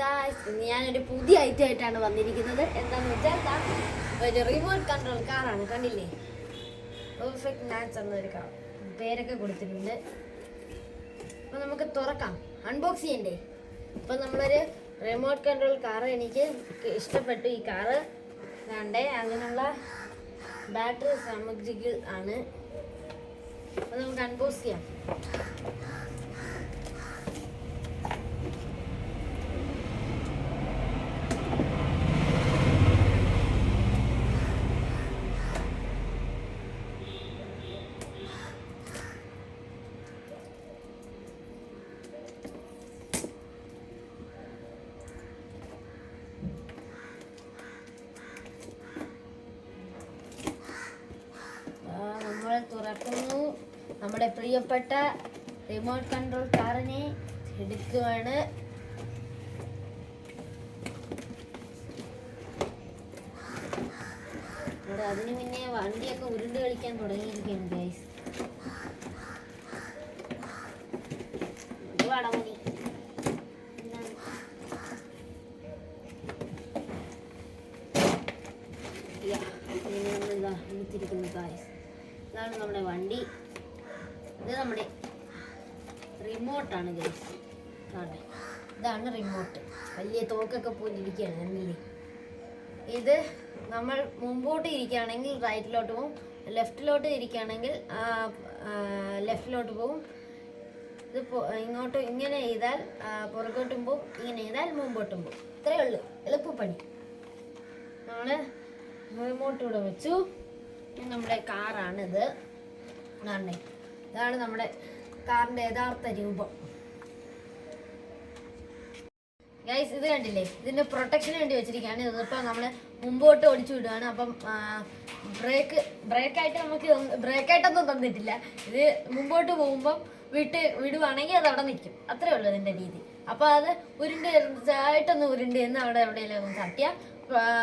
Guys ഇന്ന് ഞാനൊരു പുതിയ ഐറ്റം ആയിട്ടാണ് വന്നിരിക്കുന്നത്. എന്താന്ന് വെച്ചാൽ എന്താ ഒരു റിമോട്ട് കൺട്രോൾ കാറാണ് കണ്ടില്ലേ? പെർഫെക്റ്റ് മാച്ച് എന്നൊരു കാർ പേരൊക്കെ കൊടുത്തിട്ടുണ്ട്. അപ്പൊ നമുക്ക് തുറക്കാം. അൺബോക്സ് ചെയ്യണ്ടേ? അപ്പൊ നമ്മളൊരു റിമോട്ട് കൺട്രോൾ കാറ് എനിക്ക് ഇഷ്ടപ്പെട്ടു. ഈ കാറ് കണ്ടേ അതിനുള്ള ബാറ്ററി സാമഗ്രികൾ ആണ്. അപ്പൊ നമുക്ക് അൺബോക്സ് ചെയ്യാം ആ, നമ്മൾ തുറക്കുന്നു. നമ്മുടെ പ്രിയപ്പെട്ട റിമോട്ട് കൺട്രോൾ കാറിനെ ഇവിടെ അതിനു മുന്നേ വണ്ടിയൊക്കെ ഉരുണ്ട് കളിക്കാൻ തുടങ്ങിയിരിക്കുകയാണ് ഗൈസ് വടമണി എടുത്തിരിക്കുന്നു ഗൈസ് ഇതാണ് നമ്മുടെ വണ്ടി. ഇത് നമ്മുടെ റിമോട്ടാണ് ഗൈസ് കാണേ ഇതാണ് റിമോട്ട് വലിയ തോക്കൊക്കെ പോലെ ഇരിക്കുകയാണ് ഇത് നമ്മൾ മുമ്പോട്ട് ഇരിക്കുകയാണെങ്കിൽ റൈറ്റിലോട്ട് പോകും ലെഫ്റ്റിലോട്ട് ഇരിക്കുകയാണെങ്കിൽ ലെഫ്റ്റിലോട്ട് പോകും ഇത് ഇങ്ങോട്ട് ഇങ്ങനെ ചെയ്താൽ പുറകോട്ടും പോകും ഇങ്ങനെ ചെയ്താൽ മുമ്പോട്ടും പോകും ഇത്രയേ ഉള്ളൂ. എളുപ്പപ്പണി. നമ്മൾ റിമോട്ട് ഇവിടെ വെച്ചു. നമ്മുടെ കാറാണിത്. കാണണേ. ഇതാണ് നമ്മുടെ കാറിന്റെ യഥാർത്ഥ രൂപം. ഗൈസ് ഇത് കണ്ടില്ലേ? ഇതിന്റെ പ്രൊട്ടക്ഷന് വേണ്ടി വെച്ചിരിക്കുകയാണ്. ഇതിപ്പോ നമ്മൾ മുമ്പോട്ട് ഓടിച്ചു വിടുകയാണ്. അപ്പം ബ്രേക്ക് ബ്രേക്കായിട്ട് നമുക്ക് ബ്രേക്കായിട്ടൊന്നും തന്നിട്ടില്ല. ഇത് മുമ്പോട്ട് പോകുമ്പം വിട്ട് വിടുവാണെങ്കിൽ അത് അവിടെ നിൽക്കും. അത്രേ ഉള്ളൂ അതിന്റെ രീതി. അപ്പോൾ അത് ഉരുണ്ട് ചെറുതായിട്ടൊന്ന് ഉരുണ്ട് എന്ന് അവിടെ എവിടെയെങ്കിലും ഒന്ന് തട്ടിയാൽ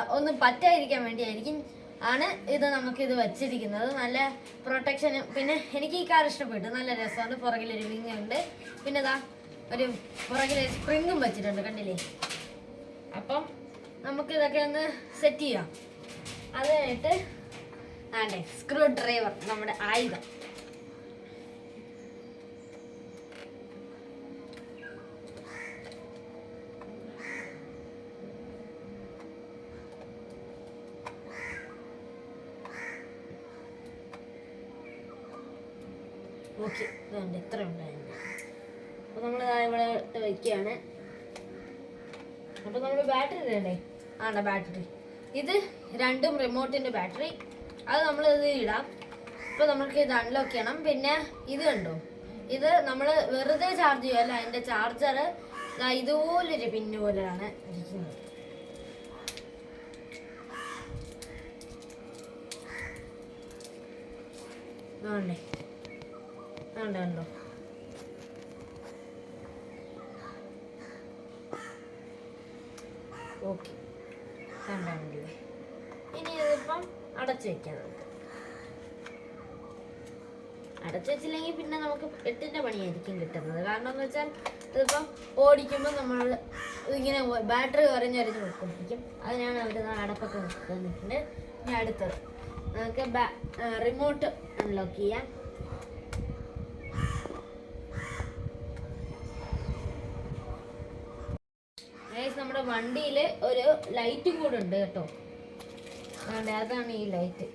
ഒന്ന് പറ്റാതിരിക്കാൻ വേണ്ടിയായിരിക്കും ആണ് ഇത് നമുക്കിത് വെച്ചിരിക്കുന്നത്. നല്ല പ്രൊട്ടക്ഷൻ പിന്നെ എനിക്ക് ഈ കാർ ഇഷ്ടപ്പെട്ടു. നല്ല രസമാണ്. പുറകിലൊരു വിങ് ഉണ്ട്. പിന്നെ ഇതാ ഒരു പുറകിൽ സ്പ്രിങ്ങും വെച്ചിട്ടുണ്ട്. കണ്ടില്ലേ? അപ്പം നമുക്ക് ഇതൊക്കെ ഒന്ന് സെറ്റ് ചെയ്യാം. അതായിട്ട് ആണ്ടേ സ്ക്രൂ ഡ്രൈവർ നമ്മുടെ ആയുധം. ഓക്കെ വേണ്ട ഇത്ര ഉണ്ടായിരുന്നു അപ്പോൾ നമ്മൾ ഇവിടെ ഇട്ട് വയ്ക്കുകയാണ് അപ്പോൾ നമ്മൾ ബാറ്ററി ഇടണ്ടേ ആണ്ട ബാറ്ററി. ഇത് രണ്ടും റിമോട്ടിന്റെ ബാറ്ററി. അത് നമ്മൾ ഇത് ഇടാം. ഇപ്പോൾ നമ്മൾക്ക് ഇത് അൺലോക്ക് ചെയ്യണം. പിന്നെ ഇത് കണ്ടോ? ഇത് നമ്മൾ വെറുതെ ചാർജ് ചെയ്യുമല്ല അതിന്റെ ചാർജർ ഇതുപോലൊരു പിന്നു പോലെയാണ് ഇരിക്കുന്നത്. ആണ്ടേ ഉണ്ടോ ഓക്കെ. കണ്ടില്ലേ ഇനി ഇതിപ്പം അടച്ചു വെക്കാം നമുക്ക്. അടച്ചു വെച്ചില്ലെങ്കിൽ പിന്നെ നമുക്ക് എട്ടിന്റെ പണിയായിരിക്കും കിട്ടുന്നത്. കാരണം എന്ന് വെച്ചാൽ ഇതിപ്പം ഓടിക്കുമ്പോൾ നമ്മൾ ഇങ്ങനെ ബാറ്ററി കുറഞ്ഞൊരിഞ്ഞ് കൊടുക്കും അതിനാണ് അവർ അടപ്പൊക്കെ വെക്കുന്നത്. ഇനി അടുത്തത്. നമുക്ക് റിമോട്ട് അൺലോക്ക് ചെയ്യാം ഗൈസ് നമ്മുടെ വണ്ടിയിൽ ഒരു ലൈറ്റ് കൂടെ ഉണ്ട് കേട്ടോ. അതെ അതാണ് ഈ ലൈറ്റ്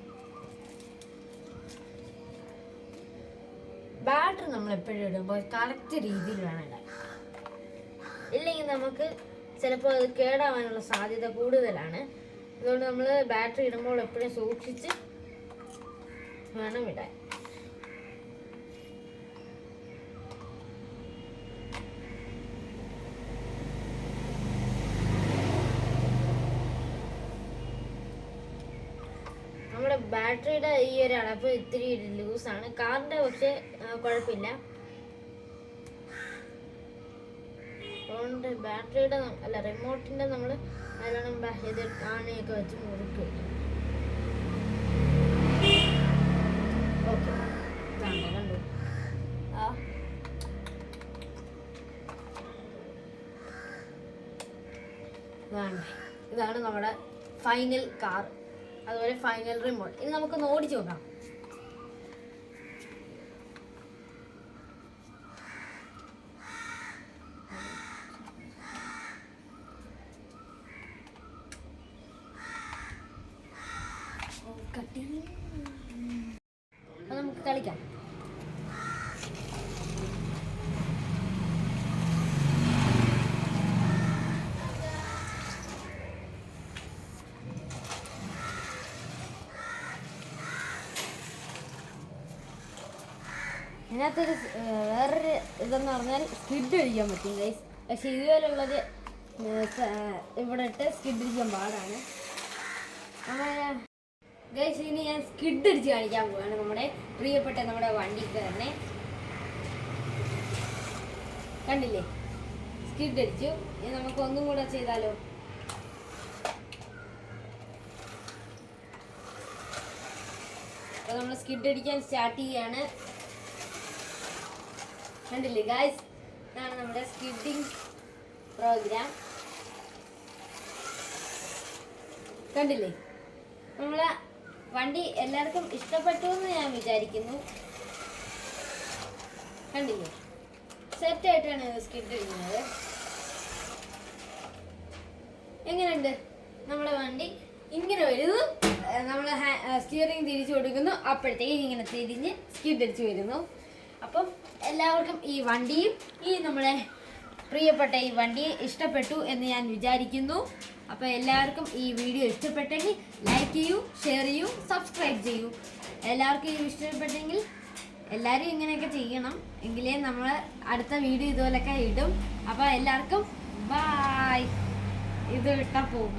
ബാറ്ററി നമ്മൾ എപ്പോഴും ഇടുമ്പോൾ കറക്റ്റ് രീതിയിൽ വേണം ഇടാൻ. ഇല്ലെങ്കിൽ നമുക്ക് ചിലപ്പോൾ അത് കേടാവാനുള്ള സാധ്യത കൂടുതലാണ്. അതുകൊണ്ട് നമ്മൾ ബാറ്ററി ഇടുമ്പോൾ എപ്പോഴും സൂക്ഷിച്ച് വേണം ഇടാൻ നമ്മുടെ ബാറ്ററിയുടെ ഈ ഒരു അളവ് ഇത്തിരി ലൂസാണ്. കാറിന്റെ പക്ഷെ കുഴപ്പമില്ല. ഫോണിന്റെ ബാറ്ററിയുടെ അല്ല റിമോട്ടിന്റെ നമ്മൾ നല്ലോണം ഇത് ആണയൊക്കെ വെച്ച് മുറിക്കും. ആ. ഇതാണ് നമ്മുടെ ഫൈനൽ കാർ. അതുപോലെ ഫൈനൽ റിമോട്ട് ഇനി നമുക്ക് ഓടിച്ചു നോക്കാം. നമുക്ക് കളിക്കാം. ഏർ വേറൊരു ഇതെന്ന് പറഞ്ഞാൽ സ്കിഡ് ഒഴിക്കാൻ പറ്റും ഗൈസ് പക്ഷെ ഇതുപോലുള്ളത് ഇവിടെ ഇട്ട് സ്കിഡ് അടിക്കാൻ പാടാണ്. അങ്ങനെ ഗൈസ് ഇനി ഞാൻ സ്കിഡ് അടിച്ച് കാണിക്കാൻ പോവാണ് നമ്മുടെ പ്രിയപ്പെട്ട നമ്മുടെ വണ്ടിക്ക് തന്നെ കണ്ടില്ലേ? സ്കിഡ് അടിച്ചു. ഇനി നമുക്ക് ഒന്നും കൂടെ ചെയ്താലോ? അപ്പൊ നമ്മൾ സ്കിഡ് അടിക്കാൻ സ്റ്റാർട്ട് ചെയ്യാണ്. കണ്ടില്ലേ ഗായ്സ് ഇതാണ് നമ്മുടെ സ്കിഡിങ് പ്രോഗ്രാം കണ്ടില്ലേ? നമ്മളെ വണ്ടി എല്ലാവർക്കും ഇഷ്ടപ്പെട്ടു എന്ന് ഞാൻ വിചാരിക്കുന്നു. കണ്ടില്ലേ? സെറ്റ് ആയിട്ടാണ് സ്കിഡ് ഇടുന്നത്. എങ്ങനെയുണ്ട്? നമ്മളെ വണ്ടി ഇങ്ങനെ വരുന്നു നമ്മൾ സ്റ്റിയറിംഗ് തിരിച്ചു കൊടുക്കുന്നു. അപ്പോഴത്തേക്ക് ഇങ്ങനെ തിരിഞ്ഞ് സ്കിഡ് അടിച്ച് വരുന്നു. അപ്പം എല്ലാവർക്കും ഈ വണ്ടിയും ഈ നമ്മളെ പ്രിയപ്പെട്ട ഈ വണ്ടി ഇഷ്ടപ്പെട്ടു എന്ന് ഞാൻ വിചാരിക്കുന്നു. അപ്പോൾ എല്ലാവർക്കും ഈ വീഡിയോ ഇഷ്ടപ്പെട്ടെങ്കിൽ ലൈക്ക് ചെയ്യൂ ഷെയർ ചെയ്യൂ സബ്സ്ക്രൈബ് ചെയ്യൂ. എല്ലാവർക്കും ഈ ഇഷ്ടപ്പെട്ടെങ്കിൽ എല്ലാവരും ഇങ്ങനെയൊക്കെ ചെയ്യണം. എങ്കിലേ നമ്മൾ അടുത്ത വീഡിയോ ഇതുപോലൊക്കെ ഇടും. അപ്പോൾ എല്ലാവർക്കും ബായ് ഇത് ഇട്ടാൽ പോകും